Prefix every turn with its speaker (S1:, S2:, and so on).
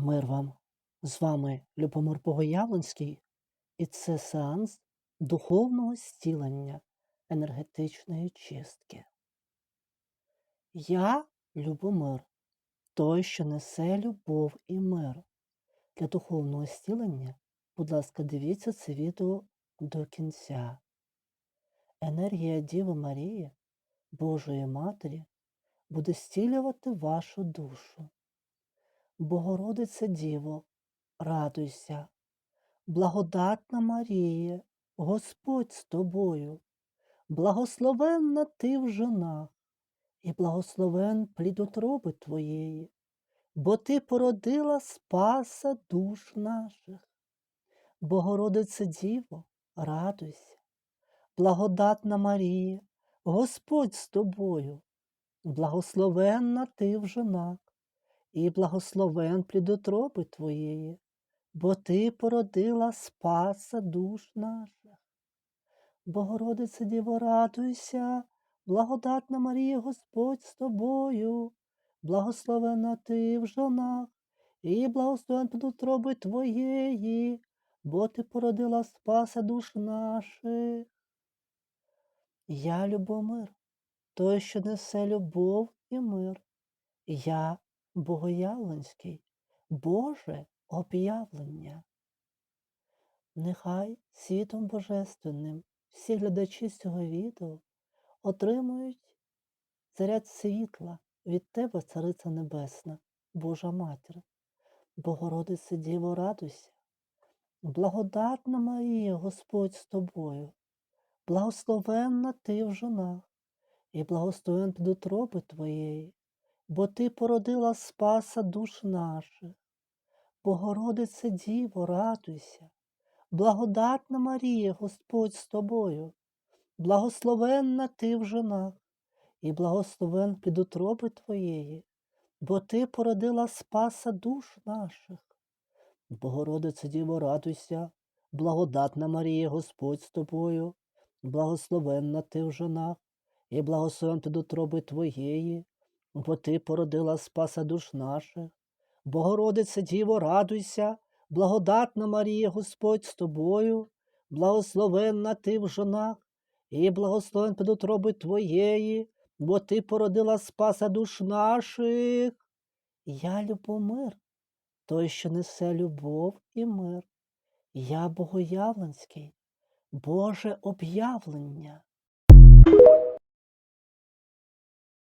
S1: Мир вам! З вами Любомир Богоявленський, і це сеанс духовного зцілення енергетичної чистки. Я Любомир, той, що несе любов і мир. Для духовного зцілення, будь ласка, дивіться це відео до кінця. Енергія Діви Марії, Божої Матері, буде зцілювати вашу душу. Богородице Діво, радуйся, благодатна Марія, Господь з тобою, благословенна ти в жонах, і благословен плід утроби твоєї, бо ти породила Спаса душ наших. Богородице Діво, радуйся, благодатна Марія, Господь з тобою, благословенна ти в жонах і благословен плід утроби Твоєї, бо Ти породила Спаса душ наших. Богородице Діво, радуйся, благодатна Марія, Господь з тобою, благословена ти в жонах, і благословен плід утроби Твоєї, бо Ти породила Спаса душ наших. Я Любомир, той, що несе любов і мир. Я Богоявленський, Боже об'явлення. Нехай світом Божественним всі глядачі цього відео отримують заряд світла від Тебе, Цариця Небесна, Божа Матір, Богородице Діво, радуйся, благодатна Марія, Господь з тобою, благословенна ти в жонах, і благословен плід утроби Твоєї бо Ти породила Спаса душ наших. Богородице Діво, радуйся, благодатна Марія, Господь з тобою, благословенна ти в жонах, і благословен під утроби Твоєї, бо Ти породила Спаса душ наших. Богородице Діво, радуйся, благодатна Марія, Господь з тобою, благословенна ти в жонах, і благословен під утроби Твоєї, бо ти породила Спаса душ наших. Богородице Діво, радуйся, благодатна Марія, Господь з тобою, благословенна ти в жонах, і благословен під утроби Твоєї, бо ти породила Спаса душ наших. Я Любомир, той, що несе любов і мир. Я Богоявленський, Боже об'явлення.